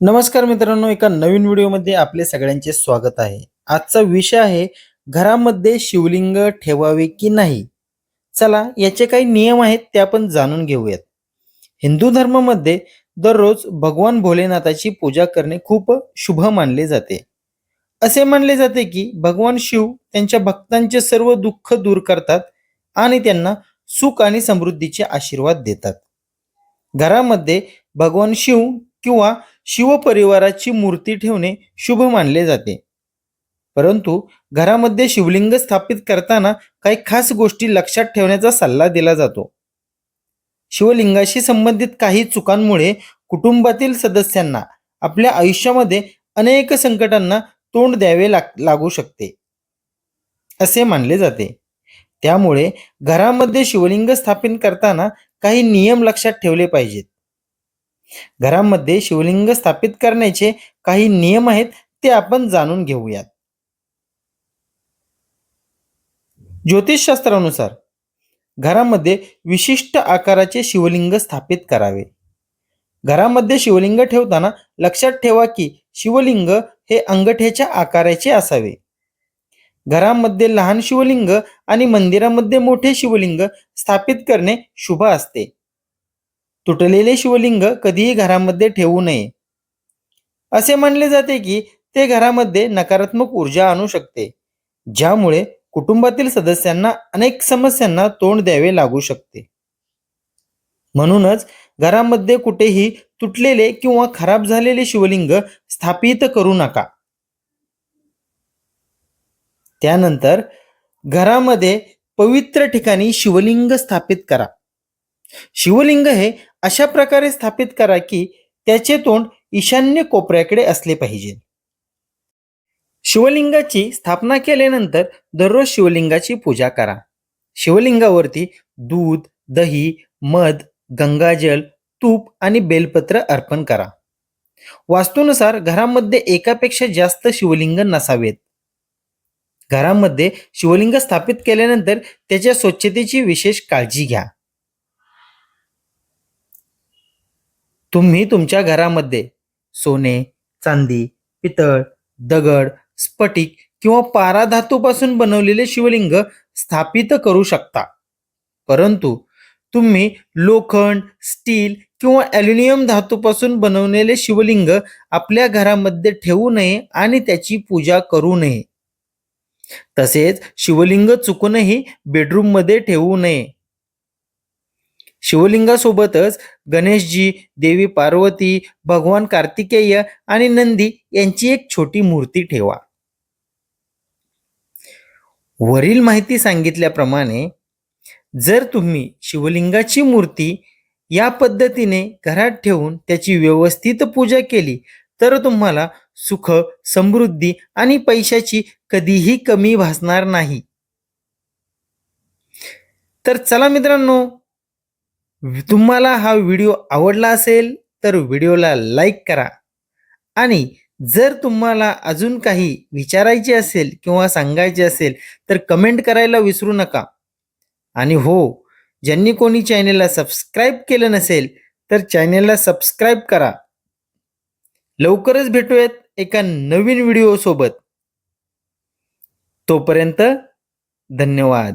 नमस्कार मित्रांनो एका नवीन व्हिडिओमध्ये आपले सगळ्यांचे स्वागत आहे. आजचा विषय आहे घरामध्ये शिवलिंग ठेवावे की नाही? चला याचे काही नियम आहेत ते आपण जाणून घेऊयात. हिंदू धर्मामध्ये दररोज भगवान भोलेनाथाची पूजा करणे खूप शुभ मानले जाते. असे मानले जाते की भगवान शिव त्यांच्या भक्तांचे सर्व दुःख दूर करतात आणि त्यांना सुख आणि समृद्धीचे आशीर्वाद देतात. घरामध्ये भगवान शिव किंवा शिवपरिवाराची मूर्ती ठेवणे शुभ मानले जाते. परंतु घरामध्ये शिवलिंग स्थापित करताना काही खास गोष्टी लक्षात ठेवण्याचा सल्ला दिला जातो. शिवलिंगाशी संबंधित काही चुकांमुळे कुटुंबातील सदस्यांना आपल्या आयुष्यामध्ये अनेक संकटांना तोंड द्यावे लाग लागू शकते. असे मानले जाते. त्यामुळे घरामध्ये शिवलिंग स्थापित करताना काही नियम लक्षात ठेवले पाहिजेत. घरामध्ये शिवलिंग स्थापित करण्याचे काही नियम आहेत ते आपण जाणून घेऊयात. ज्योतिषशास्त्रानुसार घरामध्ये विशिष्ट आकाराचे शिवलिंग स्थापित करावे. घरामध्ये शिवलिंग ठेवताना लक्षात ठेवा की शिवलिंग हे अंगठ्याच्या आकाराचे असावे. घरामध्ये लहान शिवलिंग आणि मंदिरामध्ये मोठे शिवलिंग स्थापित करणे शुभ असते. तुटलेले शिवलिंग कधीही घरामध्ये ठेवू नये. असे मानले जाते की ते घरामध्ये नकारात्मक ऊर्जा आणू शकते ज्यामुळे कुटुंबातील सदस्यांना अनेक समस्यांना तोंड द्यावे लागू शकते. म्हणूनच घरामध्ये कुठेही तुटलेले किंवा खराब झालेले शिवलिंग स्थापित करू नका. त्यानंतर घरामध्ये पवित्र ठिकाणी शिवलिंग स्थापित करा. शिवलिंग हे अशा प्रकारे स्थापित करा की त्याचे तोंड ईशान्य कोपऱ्याकडे असले पाहिजे. शिवलिंगाची स्थापना केल्यानंतर दररोज शिवलिंगाची पूजा करा. शिवलिंगावरती दूध दही मध गंगाजल तूप आणि बेलपत्र अर्पण करा. वास्तूनुसार घरामध्ये एकापेक्षा जास्त शिवलिंग नसावेत. घरामध्ये शिवलिंग स्थापित केल्यानंतर त्याच्या स्वच्छतेची विशेष काळजी घ्या. तुम्ही तुमच्या घरामध्ये सोने चांदी पितळ दगड स्फटिक किंवा पारा धातूपासून बनवलेले शिवलिंग स्थापित करू शकता. परंतु तुम्ही लोखंड स्टील किंवा ॲल्युमिनियम धातूपासून बनवलेले शिवलिंग आपल्या घरामध्ये ठेवू नये आणि त्याची पूजा करू नये. तसेच शिवलिंग चुकूनही बेडरूममध्ये ठेवू नये. शिवलिंगासोबतच गणेशजी देवी पार्वती भगवान कार्तिकेय आणि नंदी यांची एक छोटी मूर्ती ठेवा. वरील माहिती सांगितल्याप्रमाणे जर तुम्ही शिवलिंगाची मूर्ती या पद्धतीने घरात ठेवून त्याची व्यवस्थित पूजा केली तर तुम्हाला सुख समृद्धी आणि पैशाची कधीही कमी भासणार नाही. तर चला मित्रांनो तुम्हाला हा व्हिडिओ आवडला असेल तर व्हिडिओला लाईक करा. आणि जर तुम्हाला अजून काही विचारायचे असेल किंवा सांगायचे असेल तर कमेंट करायला विसरू नका. आणि हो ज्यांनी कोणी चॅनेलला सबस्क्राईब केलं नसेल तर चॅनेलला सबस्क्राईब करा. लवकरच भेटूयात एका नवीन व्हिडिओसोबत. तोपर्यंत धन्यवाद.